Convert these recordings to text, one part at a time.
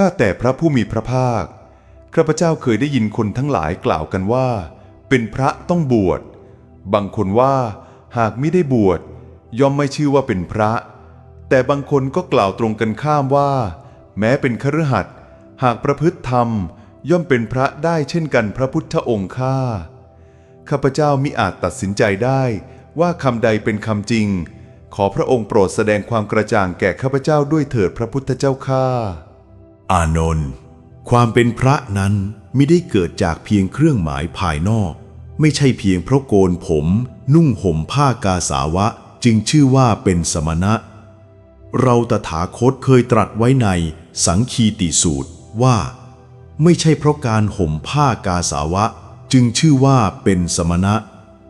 ข้าแต่พระผู้มีพระภาค ข้าพเจ้าเคยได้ยินคนทั้งหลายกล่าวกันว่า เป็นพระต้องบวช บางคนว่าหากไม่ได้บวช ย่อมไม่ชื่อว่าเป็นพระ แต่บางคนก็กล่าวตรงกันข้ามว่า แม้เป็นคฤหัสถ์หากประพฤติธรรมย่อมเป็นพระได้เช่นกันพระพุทธองค์ข้าข้าพเจ้ามิอาจตัดสินใจได้ว่าคำใดเป็นคำจริง ขอพระองค์โปรดแสดงความกระจ่างแก่ข้าพเจ้าด้วยเถิดพระพุทธเจ้าข้า อานนท์ความเป็นพระนั้นไม่ได้เกิดจากเพียงเครื่องหมายภายนอก ไม่ใช่เพียงเพราะโกนผม นุ่งห่มผ้ากาสาวะจึงชื่อว่าเป็นสมณะ เราตถาคตเคยตรัสไว้ในสังคีติสูตรว่า ไม่ใช่เพราะการห่มผ้ากาสาวะ จึงชื่อว่าเป็นสมณะ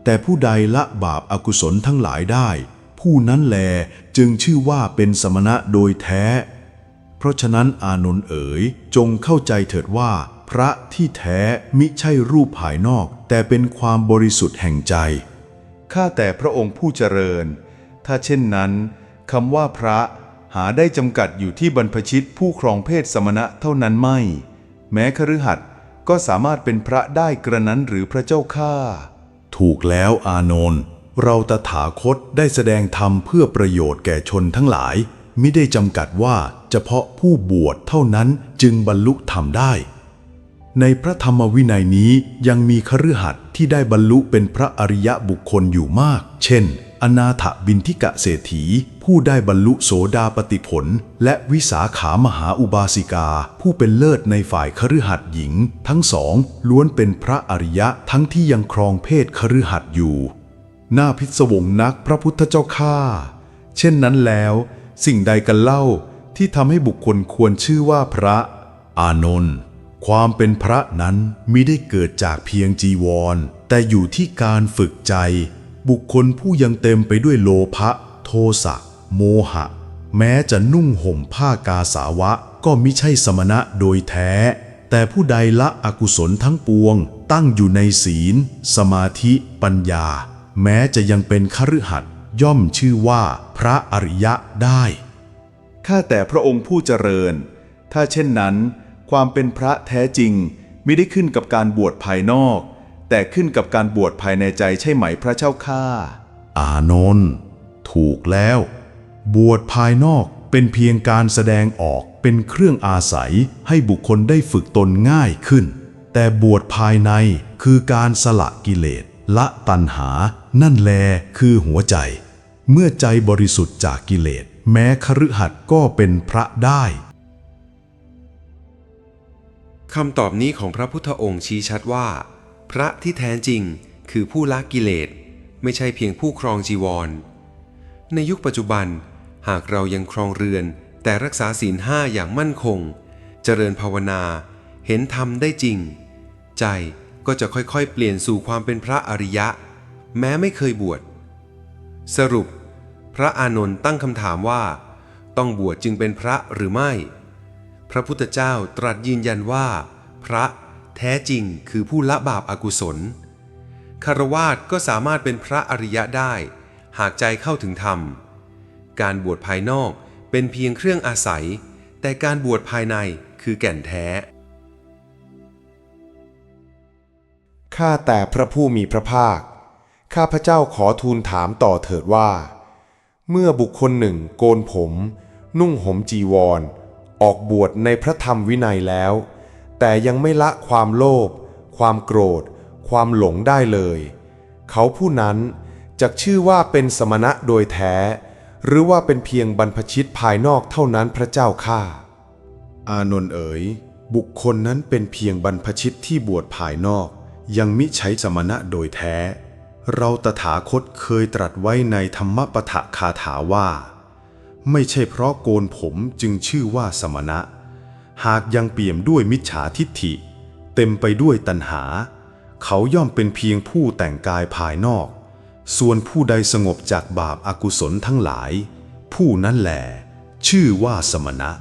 แต่ผู้ใดละบาปอากุศลทั้งหลายได้ ผู้นั้นแลจึงชื่อว่าเป็นสมณะโดยแท้ เพราะฉะนั้นอานนท์เอ๋ยจงเข้าใจเถิดว่า พระที่แท้มิใช่รูปภายนอก แต่เป็นความบริสุทธิ์แห่งใจ ข้าแต่พระองค์ผู้เจริญ ถ้าเช่นนั้นคำว่าพระหาได้จำกัดอยู่ที่บรรพชิตผู้ครองเพศสมณะเท่านั้นไม่ แม้คฤหัสถ์ก็สามารถเป็นพระได้กระนั้นหรือพระเจ้าข้าถูกแล้วอานนท์เราตถาคตได้แสดงธรรมเพื่อประโยชน์แก่ชนทั้งหลาย มิได้จำกัดว่าเฉพาะผู้บวชเท่านั้นจึงบรรลุธรรมได้ ในพระธรรมวินัยนี้ยังมีคฤหัสถ์ที่ได้บรรลุเป็นพระอริยบุคคลอยู่มาก เช่น อนาถบินทิกะเศรษฐี ผู้ได้บรรลุโสดาปติผล และวิสาขามหาอุบาสิกา ผู้เป็นเลิศในฝ่ายคฤหัสถ์หญิง ทั้งสองล้วนเป็นพระอริยะทั้งที่ยังครองเพศคฤหัสถ์อยู่น่าพิศวงนักพระพุทธเจ้าข้าเช่นนั้นแล้ว สิ่งใดกันเล่าที่ทำให้บุคคลควรชื่อว่าพระ อานนท์ความเป็นพระนั้นมิได้เกิดจากเพียงจีวร แต่อยู่ที่การฝึกใจ บุคคลผู้ยังเต็มไปด้วยโลภะโทสะโมหะ แม้จะนุ่งห่มผ้ากาสาวะก็มิใช่สมณะโดยแท้ แต่ผู้ใดละอกุศลทั้งปวง ตั้งอยู่ในศีล สมาธิ ปัญญา แม้จะยังเป็นคฤหัสถ์ ย่อมชื่อว่าพระอริยะได้ ข้าแต่พระองค์ผู้เจริญ ถ้าเช่นนั้น ความเป็นพระแท้จริงไม่ได้ขึ้นกับการบวชภายนอก แต่ขึ้นกับการบวชภายในใจใช่ไหมพระเจ้าข้า อานนท์ถูกแล้ว บวชภายนอกเป็นเพียงการแสดงออกเป็นเครื่องอาศัยให้บุคคลได้ฝึกตนง่ายขึ้น แต่บวชภายในคือการสละกิเลสละตัณหา นั่นแลคือหัวใจ เมื่อใจบริสุทธิ์จากกิเลส แม้คฤหัสถ์ก็เป็นพระได้คำตอบนี้ของพระพุทธองค์ชี้ชัดว่า พระที่แท้จริงคือผู้ละกิเลส ไม่ใช่เพียงผู้ครองจีวร ในยุคปัจจุบัน หากเรายังครองเรือน แต่รักษาศีลห้าอย่างมั่นคง เจริญภาวนา เห็นธรรมได้จริง ใจก็จะค่อยๆ เปลี่ยนสู่ความเป็นพระอริยะ แม้ไม่เคยบวชสรุป พระอานนท์ตั้งคำถามว่า ต้องบวชจึงเป็นพระหรือไม่ พระพุทธเจ้าตรัสยืนยันว่า พระแท้จริงคือผู้ละบาปอากุศลคารวาสก็สามารถเป็นพระอริยะได้ หากใจเข้าถึงธรรม การบวชภายนอกเป็นเพียงเครื่องอาศัย แต่การบวชภายในคือแก่นแท้ ข้าแต่พระผู้มีพระภาค ข้าพระเจ้าขอทูลถามต่อเถิดว่า เมื่อบุคคลหนึ่งโกนผม นุ่งห่มจีวร ออกบวชในพระธรรมวินัยแล้ว แต่ยังไม่ละความโลภความโกรธ ความหลงได้เลย เขาผู้นั้นจะชื่อว่าเป็นสมณะโดยแท้ หรือว่าเป็นเพียงบรรพชิตภายนอกเท่านั้นพระเจ้าข้าอานนท์เอ๋ย บุคคลนั้นเป็นเพียงบรรพชิตที่บวชภายนอก ยังมิใช้สมณะโดยแท้ เราตถาคตเคยตรัสไว้ในธรรมปทะคาถาว่า ไม่ใช่เพราะโกนผมจึงชื่อว่าสมณะ หากยังเปี่ยมด้วยมิจฉาทิฏฐิ เต็มไปด้วยตัณหา เขาย่อมเป็นเพียงผู้แต่งกายภายนอก ส่วนผู้ใดสงบจากบาปอากุศลทั้งหลาย ผู้นั้นแหละชื่อว่าสมณะ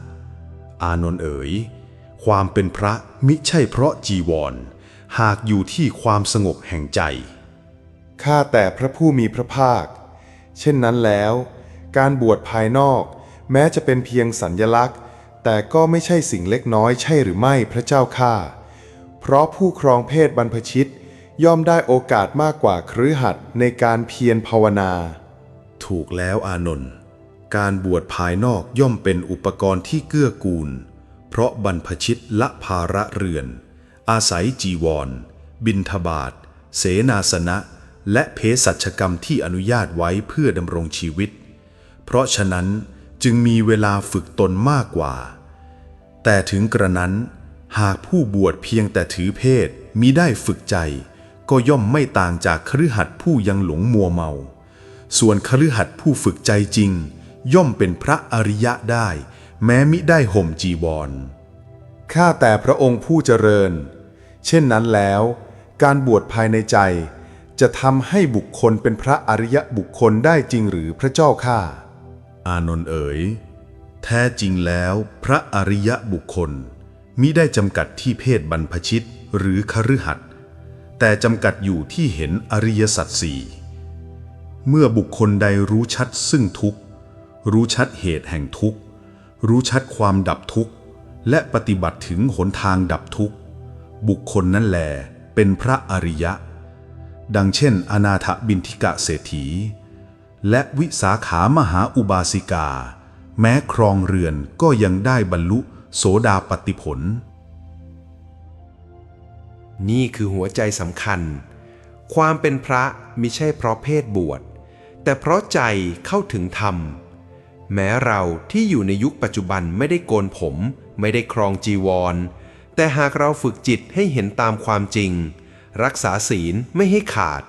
อานนท์เอ๋ย ความเป็นพระมิใช่เพราะจีวร หากอยู่ที่ความสงบแห่งใจ ข้าแต่พระผู้มีพระภาค เช่นนั้นแล้ว การบวชภายนอกแม้จะเป็นเพียงสัญญลักษณ์ แต่ก็ไม่ใช่สิ่งเล็กน้อยใช่หรือไม่พระเจ้าข้าเพราะผู้ครองเพศบรรพชิตย่อมได้โอกาสมากกว่าครือหัดในการเพียรภาวนา ถูกแล้วอานนท์การบวชภายนอกย่อมเป็นอุปกรณ์ที่เกื้อกูล เพราะบรรพชิตละภาระเรือน อาศัยจีวร บินทบาท เสนาสนะ และเภสัชกรรมที่อนุญาตไว้เพื่อดำรงชีวิต เพราะฉะนั้นจึงมีเวลาฝึกตนมากกว่า แต่ถึงกระนั้น หากผู้บวชเพียงแต่ถือเพศมิได้ฝึกใจ ก็ย่อมไม่ต่างจากคฤหัสถ์ผู้ยังหลงมัวเมา ส่วนคฤหัสถ์ผู้ฝึกใจจริง ย่อมเป็นพระอริยะได้ แม้มิได้ห่มจีวรข้าแต่พระองค์ผู้เจริญ เช่นนั้นแล้ว การบวชภายในใจ จะทำให้บุคคลเป็นพระอริยบุคคลได้จริงหรือพระเจ้าข้าอานนท์เอ๋ย แท้จริงแล้วพระอริยบุคคลมิได้จำกัดที่เพศบรรพชิตหรือคฤหัสถ์แต่จำกัดอยู่ที่เห็นอริยสัจสี่เมื่อบุคคลใดรู้ชัดซึ่งทุกข์ รู้ชัดเหตุแห่งทุกข์ รู้ชัดความดับทุกข์ และปฏิบัติถึงหนทางดับทุกข์ บุคคลนั้นแหลเป็นพระอริยะ ดังเช่น อนาถบินทิกะเศรษฐี และวิสาขามหาอุบาสิกา แม้ครองเรือนก็ยังได้บรรลุโสดาปติผล นี่คือหัวใจสำคัญ ความเป็นพระมิใช่เพราะเพศบวช แต่เพราะใจเข้าถึงธรรม แม้เราที่อยู่ในยุคปัจจุบันไม่ได้โกนผม ไม่ได้ครองจีวร แต่หากเราฝึกจิตให้เห็นตามความจริง รักษาศีลไม่ให้ขาด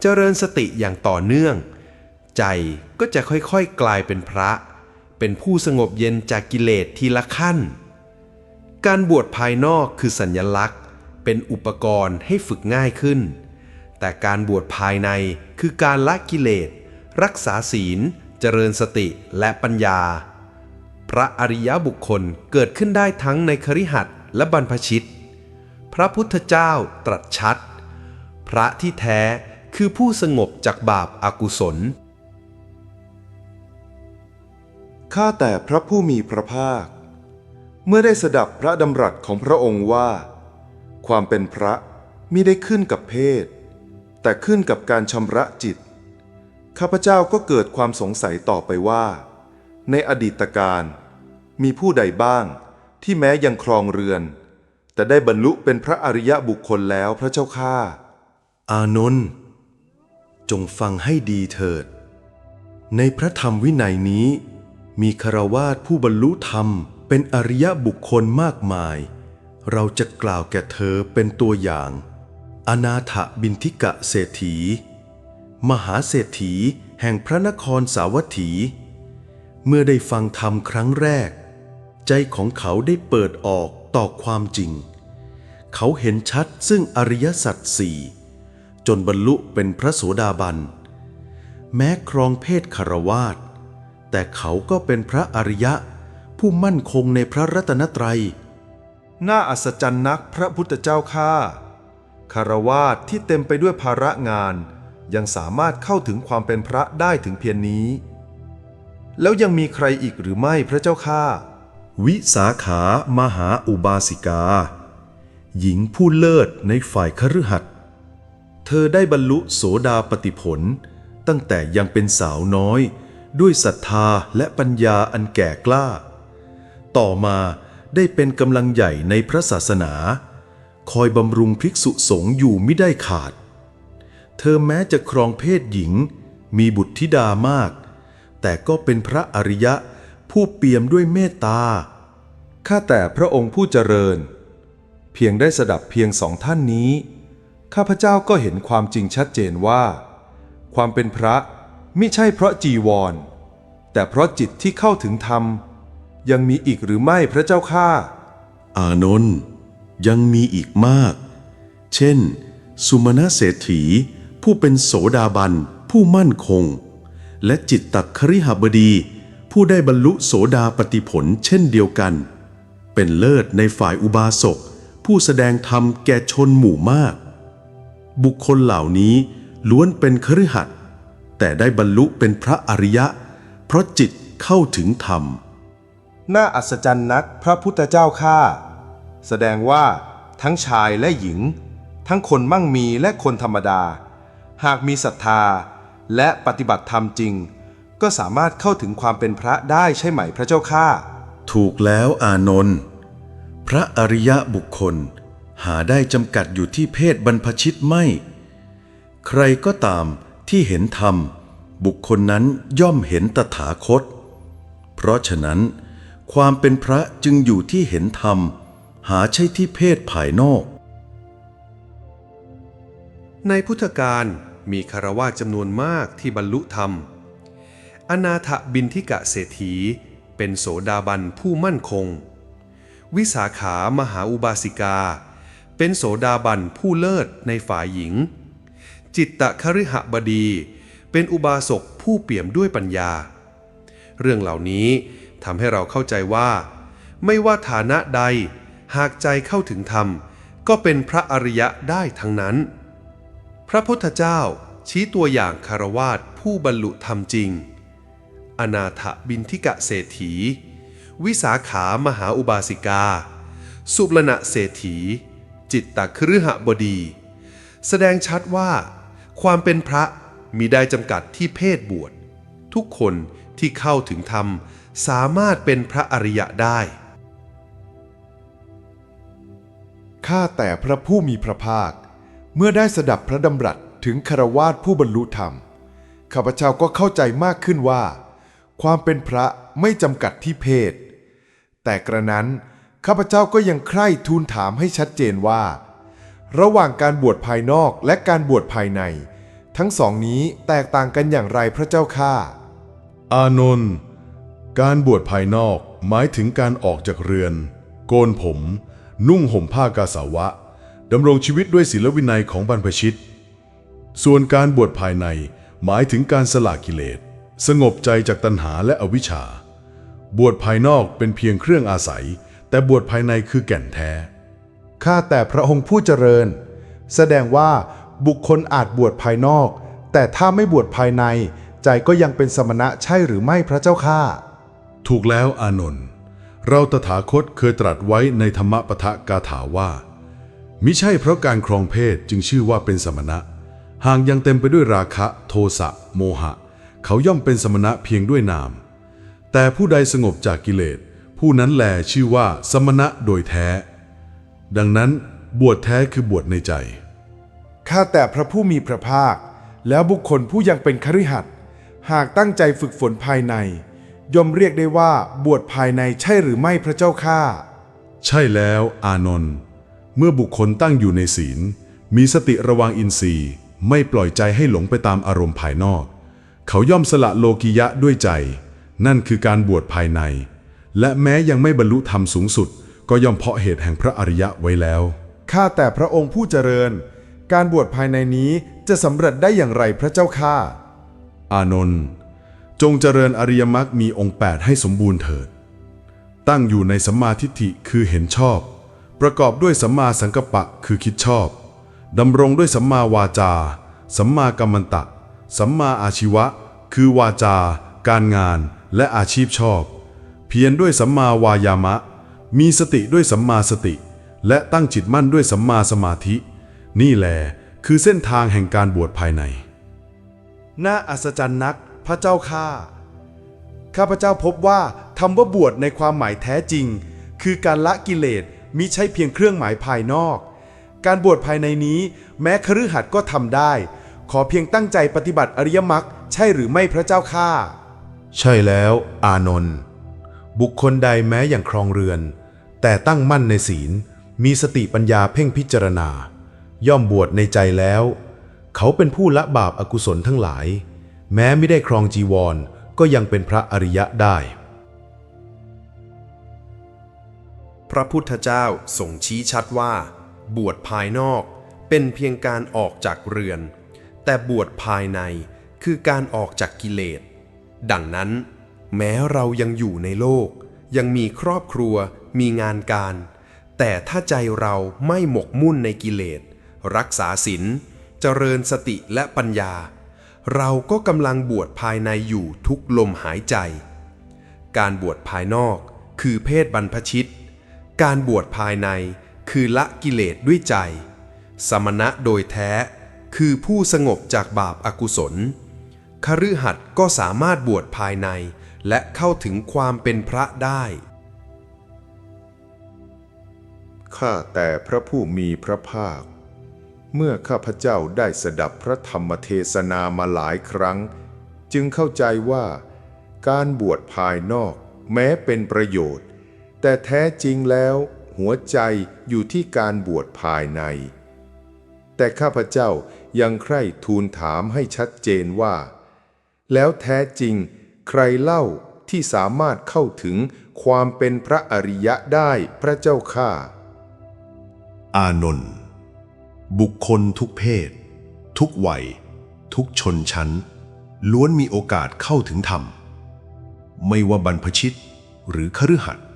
เจริญสติอย่างต่อเนื่อง ใจก็จะค่อยๆกลายเป็นพระ เป็นผู้สงบเย็นจากกิเลสทีละขั้น การบวชภายนอกคือสัญญลักษณ์ เป็นอุปกรณ์ให้ฝึกง่ายขึ้น แต่การบวชภายในคือการละกิเลส รักษาศีล เจริญสติและปัญญา พระอริยบุคคลเกิดขึ้นได้ทั้งในคฤหัสถ์และบรรพชิต พระพุทธเจ้าตรัสชัด พระที่แท้คือผู้สงบจากบาปอากุศล ข้าแต่พระผู้มีพระภาค เมื่อได้สดับพระดำรัสของพระองค์ว่า ความเป็นพระมิได้ขึ้นกับเพศ แต่ขึ้นกับการชำระจิต ข้าพเจ้าก็เกิดความสงสัยต่อไปว่า ในอดีตการมีผู้ใดบ้างที่แม้ยังครองเรือน แต่ได้บรรลุเป็นพระอริยบุคคลแล้วพระเจ้าข้า อานนท์จงฟังให้ดีเถิด ในพระธรรมวินัยนี้ มีคารวาสผู้บรรลุธรรมเป็นอริยบุคคลมากมาย เราจะกล่าวแก่เธอเป็นตัวอย่าง อนาถบินทิกะเศรษฐี มหาเศรษฐีแห่งพระนครสาวัตถี เมื่อได้ฟังธรรมครั้งแรก ใจของเขาได้เปิดออกต่อความจริง เขาเห็นชัดซึ่งอริยสัจสี่จนบรรลุเป็นพระโสดาบัน แม้ครองเพศคารวาสแต่เขาก็เป็นพระอริยะผู้มั่นคงในพระรัตนตรัย น่าอัศจรรย์นักพระพุทธเจ้าข้าคารวาสที่เต็มไปด้วยภาระงาน ยังสามารถเข้าถึงความเป็นพระได้ถึงเพียงนี้ แล้วยังมีใครอีกหรือไม่พระเจ้าข้า วิสาขามหาอุบาสิกา หญิงผู้เลิศในฝ่ายคฤหัสถ์เธอได้บรรลุโสดาปติผล ตั้งแต่ยังเป็นสาวน้อย ด้วยศรัทธาและปัญญาอันแก่กล้า ต่อมาได้เป็นกำลังใหญ่ในพระศาสนา คอยบำรุงภิกษุสงฆ์อยู่ไม่ได้ขาด เธอแม้จะครองเพศหญิง มีบุตรธิดามาก แต่ก็เป็นพระอริยะผู้เปี่ยมด้วยเมตตาข้าแต่พระองค์ผู้เจริญ เพียงได้สดับเพียงสองท่านนี้ ข้าพเจ้าก็เห็นความจริงชัดเจนว่า ความเป็นพระไม่ใช่เพราะจีวร แต่เพราะจิตที่เข้าถึงธรรม ยังมีอีกหรือไม่พระเจ้าข้าอานนท์ยังมีอีกมาก เช่น สุมาณเศรษฐี ผู้เป็นโสดาบัน ผู้มั่นคง และจิตตักคริหบดี ผู้ได้บรรลุโสดาปติผลเช่นเดียวกัน เป็นเลิศในฝ่ายอุบาสก ผู้แสดงธรรมแก่ชนหมู่มาก บุคคลเหล่านี้ล้วนเป็นคฤหัสถ์แต่ได้บรรลุเป็นพระอริยะ เพราะจิตเข้าถึงธรรม น่าอัศจรรย์นักพระพุทธเจ้าข้าแสดงว่าทั้งชายและหญิง ทั้งคนมั่งมีและคนธรรมดา หากมีศรัทธาและปฏิบัติธรรมจริง ก็สามารถเข้าถึงความเป็นพระได้ใช่ไหมพระเจ้าข้าถูกแล้วอานนท์ พระอริยะบุคคลหาได้จำกัดอยู่ที่เพศบรรพชิตไม่ ใครก็ตามที่เห็นธรรม บุคคลนั้นย่อมเห็นตถาคต เพราะฉะนั้น ความเป็นพระจึงอยู่ที่เห็นธรรม หาใช่ที่เพศภายนอก ในพุทธกาลมีคารวาสจำนวนมากที่บรรลุธรรม อนาถบินทิกะเศรษฐีเป็นโสดาบันผู้มั่นคง วิสาขามหาอุบาสิกา เป็นโสดาบันผู้เลิศในฝ่ายหญิง จิตตะคฤหบดี เป็นอุบาสกผู้เปี่ยมด้วยปัญญา เรื่องเหล่านี้ทำให้เราเข้าใจว่า ไม่ว่าฐานะใด หากใจเข้าถึงธรรม ก็เป็นพระอริยะได้ทั้งนั้น พระพุทธเจ้าชี้ตัวอย่างคารวาสผู้บรรลุธรรมจริง อนาถบินทิกะเศรษฐี วิสาขามหาอุบาสิกา สุบลณะเศรษฐี จิตตคฤหบดี แสดงชัดว่า ความเป็นพระมีได้จำกัดที่เพศบวช ทุกคนที่เข้าถึงธรรมสามารถเป็นพระอริยะได้ ข้าแต่พระผู้มีพระภาค เมื่อได้สดับพระดำรัสถึงคารวาสผู้บรรลุธรรม ข้าพเจ้าก็เข้าใจมากขึ้นว่า ความเป็นพระไม่จำกัดที่เพศ แต่กระนั้นข้าพเจ้าก็ยังใคร่ทูลถามให้ชัดเจนว่า ระหว่างการบวชภายนอกและการบวชภายใน ทั้งสองนี้แตกต่างกันอย่างไรพระเจ้าข้าอานนท์การบวชภายนอกหมายถึงการออกจากเรือน โกนผม นุ่งห่มผ้ากาสาวะดำรงชีวิตด้วยศีลวินัยของบรรพชิต ส่วนการบวชภายในหมายถึงการสละกิเลส สงบใจจากตัณหาและอวิชชา บวชภายนอกเป็นเพียงเครื่องอาศัย แต่บวชภายในคือแก่นแท้ ข้าแต่พระองค์ผู้เจริญ แสดงว่าบุคคลอาจบวชภายนอก แต่ถ้าไม่บวชภายใน ใจก็ยังเป็นสมณะใช่หรือไม่พระเจ้าข้าถูกแล้วอานนท์เราตถาคตเคยตรัสไว้ในธรรมปทะกาถาว่ามิใช่เพราะการครองเพศจึงชื่อว่าเป็นสมณะ หากยังเต็มไปด้วยราคะ โทสะ โมหะ เขาย่อมเป็นสมณะเพียงด้วยนาม แต่ผู้ใดสงบจากกิเลส ผู้นั้นแลชื่อว่าสมณะโดยแท้ ดังนั้นบวชแท้คือบวชในใจ ข้าแต่พระผู้มีพระภาค แล้วบุคคลผู้ยังเป็นคฤหัสถ์หากตั้งใจฝึกฝนภายใน ย่อมเรียกได้ว่าบวชภายในใช่หรือไม่พระเจ้าข้าใช่แล้วอานนท์เมื่อบุคคลตั้งอยู่ในศีล มีสติระวังอินทรีย์ ไม่ปล่อยใจให้หลงไปตามอารมณ์ภายนอก เขาย่อมสละโลกิยะด้วยใจ นั่นคือการบวชภายใน และแม้ยังไม่บรรลุธรรมสูงสุด ก็ย่อมเพาะเหตุแห่งพระอริยะไว้แล้ว ข้าแต่พระองค์ผู้เจริญ การบวชภายในนี้จะสำเร็จได้อย่างไรพระเจ้าข้าอานนท์จงเจริญอริยมรรคมีองค์ 8 ให้สมบูรณ์เถิด ตั้งอยู่ในสัมมาทิฏฐิคือเห็นชอบ ประกอบด้วยสัมมาสังกัปปะคือคิดชอบดำรงด้วยสัมมาวาจา สัมมากัมมันตะ สัมมาอาชีวะ คือวาจา การงาน และอาชีพชอบ เพียรด้วยสัมมาวายามะ มีสติด้วยสัมมาสติ และตั้งจิตมั่นด้วยสัมมาสมาธิ นี่แหละคือเส้นทางแห่งการบวชภายใน น่าอัศจรรย์นักพระเจ้าข้าข้าพเจ้าพบว่าคำว่าบวชในความหมายแท้จริง คือการละกิเลสมิใช่เพียงเครื่องหมายภายนอก การบวชภายในนี้ แม้คฤหัสถ์ก็ทำได้ ขอเพียงตั้งใจปฏิบัติอริยมรรคใช่หรือไม่พระเจ้าข้า ใช่แล้วอานนท์บุคคลใดแม้อย่างครองเรือน แต่ตั้งมั่นในศีล มีสติปัญญาเพ่งพิจารณา ย่อมบวชในใจแล้ว เขาเป็นผู้ละบาปอากุศลทั้งหลาย แม้ไม่ได้ครองจีวรก็ยังเป็นพระอริยะได้ พระพุทธเจ้าทรงชี้ชัดว่า บวชภายนอกเป็นเพียงการออกจากเรือน แต่บวชภายในคือการออกจากกิเลส ดังนั้น แม้เรายังอยู่ในโลก ยังมีครอบครัว มีงานการ แต่ถ้าใจเราไม่หมกมุ่นในกิเลส รักษาศีลเจริญสติและปัญญา เราก็กำลังบวชภายในอยู่ทุกลมหายใจ การบวชภายนอกคือเพศบรรพชิต การบวชภายในคือละกิเลสด้วยใจ สมณะโดยแท้คือผู้สงบจากบาปอากุศล คฤหัสถ์ก็สามารถบวชภายใน และเข้าถึงความเป็นพระได้ ข้าแต่พระผู้มีพระภาค เมื่อข้าพเจ้าได้สดับพระธรรมเทศนามาหลายครั้ง จึงเข้าใจว่า การบวชภายนอกแม้เป็นประโยชน์ แต่แท้จริงแล้วหัวใจอยู่ที่การบวชภายใน แต่ข้าพเจ้ายังใคร่ทูลถามให้ชัดเจนว่า แล้วแท้จริง ใครเล่าที่สามารถเข้าถึงความเป็นพระอริยะได้พระเจ้าข้าอานนท์บุคคลทุกเพศ ทุกวัย ทุกชนชั้น ล้วนมีโอกาสเข้าถึงธรรม ไม่ว่าบรรพชิตหรือคฤหัสถ์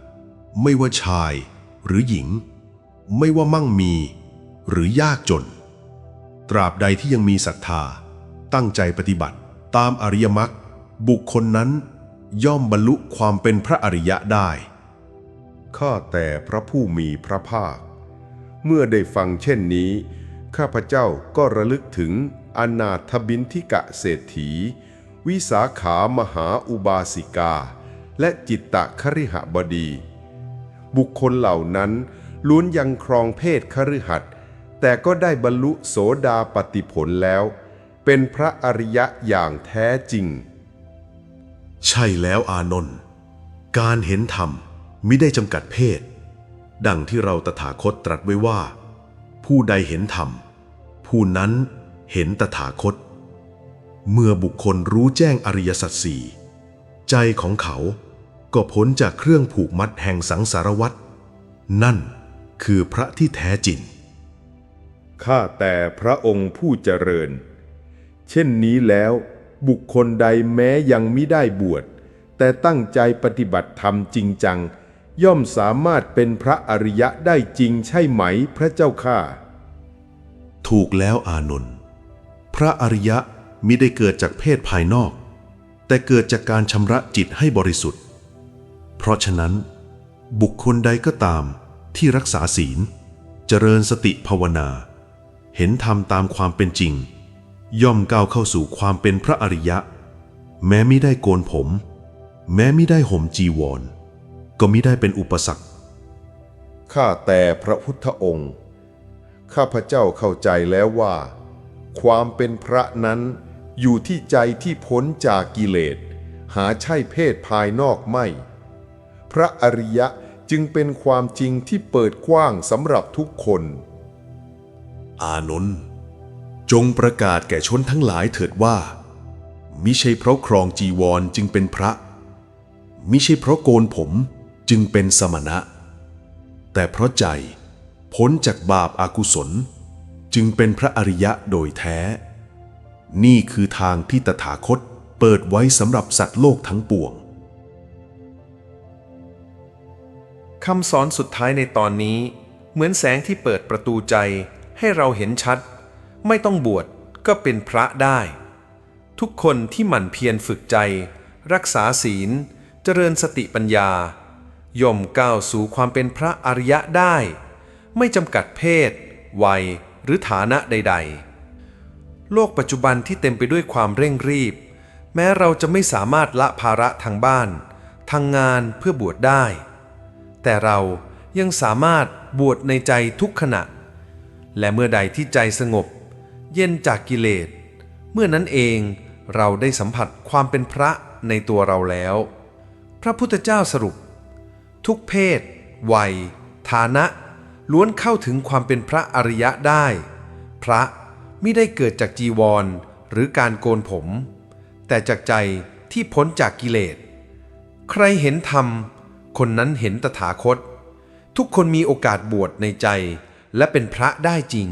ไม่ว่าชายหรือหญิง ไม่ว่ามั่งมีหรือยากจน ตราบใดที่ยังมีศรัทธาตั้งใจปฏิบัติ ตามอริยมรรคบุคคลนั้นย่อมบรรลุความเป็นพระอริยะได้ ข้าแต่พระผู้มีพระภาค เมื่อได้ฟังเช่นนี้ ข้าพเจ้าก็ระลึกถึงอนาถบินทิกะเศรษฐี วิสาขามหาอุบาสิกา และจิตตะคฤหบดี บุคคลเหล่านั้นล้วนยังครองเพศคฤหัสถ์แต่ก็ได้บรรลุโสดาปติผลแล้ว เป็นพระอริยะอย่างแท้จริง ใช่แล้วอานนท์การเห็นธรรมมิได้จำกัดเพศ ดังที่เราตถาคตตรัสไว้ว่า ผู้ใดเห็นธรรม ผู้นั้นเห็นตถาคต เมื่อบุคคลรู้แจ้งอริยสัจสี่ใจของเขาก็พ้นจากเครื่องผูกมัดแห่งสังสารวัฏนั่นคือพระที่แท้จริง ข้าแต่พระองค์ผู้เจริญ เช่นนี้แล้ว บุคคลใดแม้ยังไมิได้บวช แต่ตั้งใจปฏิบัติธรรมจริงจัง ย่อมสามารถเป็นพระอริยะได้จริงใช่ไหมพระเจ้าข้าถูกแล้วอานนท์พระอริยะมิได้เกิดจากเพศภายนอก แต่เกิดจากการชำระจิตให้บริสุทธิ์ เพราะฉะนั้น บุคคลใดก็ตามที่รักษาศีล เจริญสติภาวนา เห็นธรรมตามความเป็นจริง ย่อมก้าวเข้าสู่ความเป็นพระอริยะ แม้ไม่ได้โกนผม แม้ไม่ได้ห่มจีวร ก็มิได้เป็นอุปสรรคข้าแต่พระพุทธองค์ ข้าพเจ้าเข้าใจแล้วว่า ความเป็นพระนั้นอยู่ที่ใจที่พ้นจากกิเลส หาใช่เพศภายนอกไม่ พระอริยะจึงเป็นความจริงที่เปิดกว้างสำหรับทุกคน อานนท์ จงประกาศแก่ชนทั้งหลายเถิดว่า มิใช่เพราะครองจีวรจึงเป็นพระ มิใช่เพราะโกนผมจึงเป็นสมณะ แต่เพราะใจพ้นจากบาปอากุศล จึงเป็นพระอริยะโดยแท้ นี่คือทางที่ตถาคตเปิดไว้สำหรับสัตว์โลกทั้งปวงคำสอนสุดท้ายในตอนนี้ เหมือนแสงที่เปิดประตูใจให้เราเห็นชัด ไม่ต้องบวชก็เป็นพระได้ ทุกคนที่หมั่นเพียรฝึกใจ รักษาศีล เจริญสติปัญญา ย่อมก้าวสู่ความเป็นพระอริยะได้ ไม่จำกัดเพศ วัย หรือฐานะใด ๆ โลกปัจจุบันที่เต็มไปด้วยความเร่งรีบ แม้เราจะไม่สามารถละภาระทางบ้าน ทางงานเพื่อบวชได้ แต่เรายังสามารถบวชในใจทุกขณะ และเมื่อใดที่ใจสงบ เย็นจากกิเลส เมื่อนั้นเองเราได้สัมผัสความเป็นพระในตัวเราแล้ว พระพุทธเจ้าสรุป ทุกเพศ วัย ฐานะ ล้วนเข้าถึงความเป็นพระอริยะได้ พระไม่ได้เกิดจากจีวรหรือการโกนผม แต่จากใจที่พ้นจากกิเลส ใครเห็นธรรม คนนั้นเห็นตถาคต ทุกคนมีโอกาสบวชในใจและเป็นพระได้จริง